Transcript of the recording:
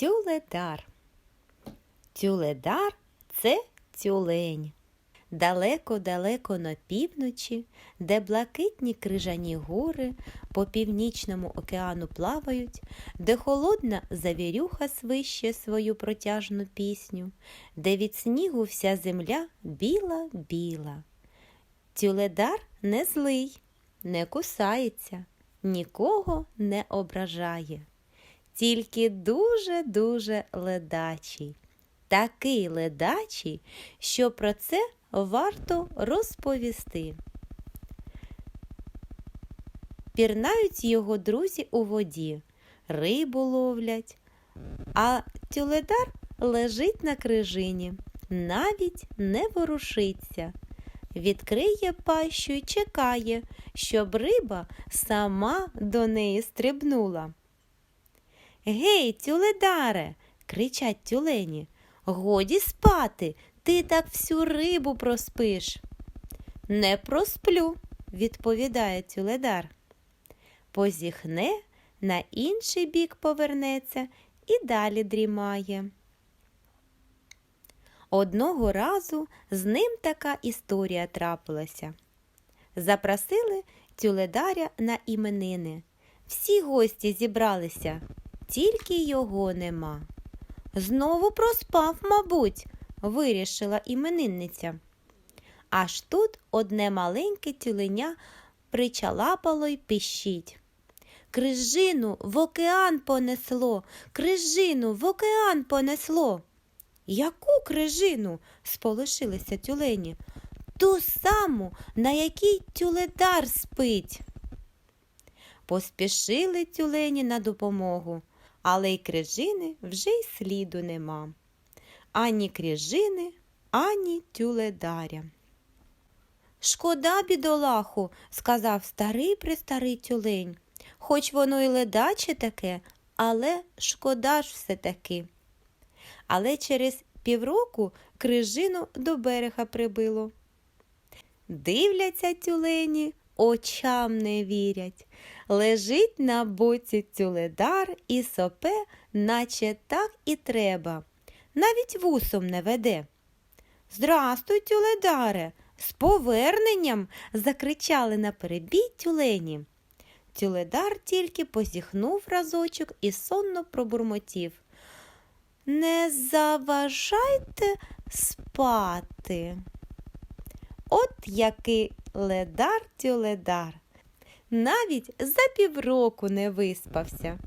Тюледар. Тюледар це тюлень. Далеко-далеко на півночі, де блакитні крижані гори по північному океану плавають, де холодна завірюха свище свою протяжну пісню, де від снігу вся земля біла-біла. Тюледар не злий, не кусається, нікого не ображає тільки дуже-дуже ледачий. Такий ледачий, що про це варто розповісти. Пірнають його друзі у воді, рибу ловлять, а тюледар лежить на крижині, навіть не ворушиться. Відкриє пащу й чекає, щоб риба сама до неї стрибнула. Гей, тюледаре, кричать тюлені. Годі спати, ти так всю рибу проспиш. Не просплю, відповідає тюледар. Позіхне, на інший бік повернеться і далі дрімає. Одного разу з ним така історія трапилася. Запросили тюледаря на іменини. Всі гості зібралися, тільки його нема. Знову проспав, мабуть, вирішила іменинниця. Аж тут одне маленьке тюленя причалапало й пищить. Крижину в океан понесло, крижину в океан понесло. Яку крижину? сполошилися тюлені. Ту саму, на якій тюледар спить. Поспішили тюлені на допомогу, але й крижини вже й сліду нема. Ані крижини, ані тюледаря. Шкода, бідолаху, сказав старий престарий тюлень. Хоч воно й ледаче таке, але шкода ж все таки. Але через півроку крижину до берега прибило. Дивляться тюлені, очам не вірять. Лежить на боці тюледар і сопе, наче так і треба. Навіть вусом не веде. Здрастуй, тюледаре, з поверненням. закричали наперебій тюлені. Тюледар тільки позіхнув разочок і сонно пробурмотів. Не заважайте спати. От який ледар тюледар. Навіть за півроку не виспався.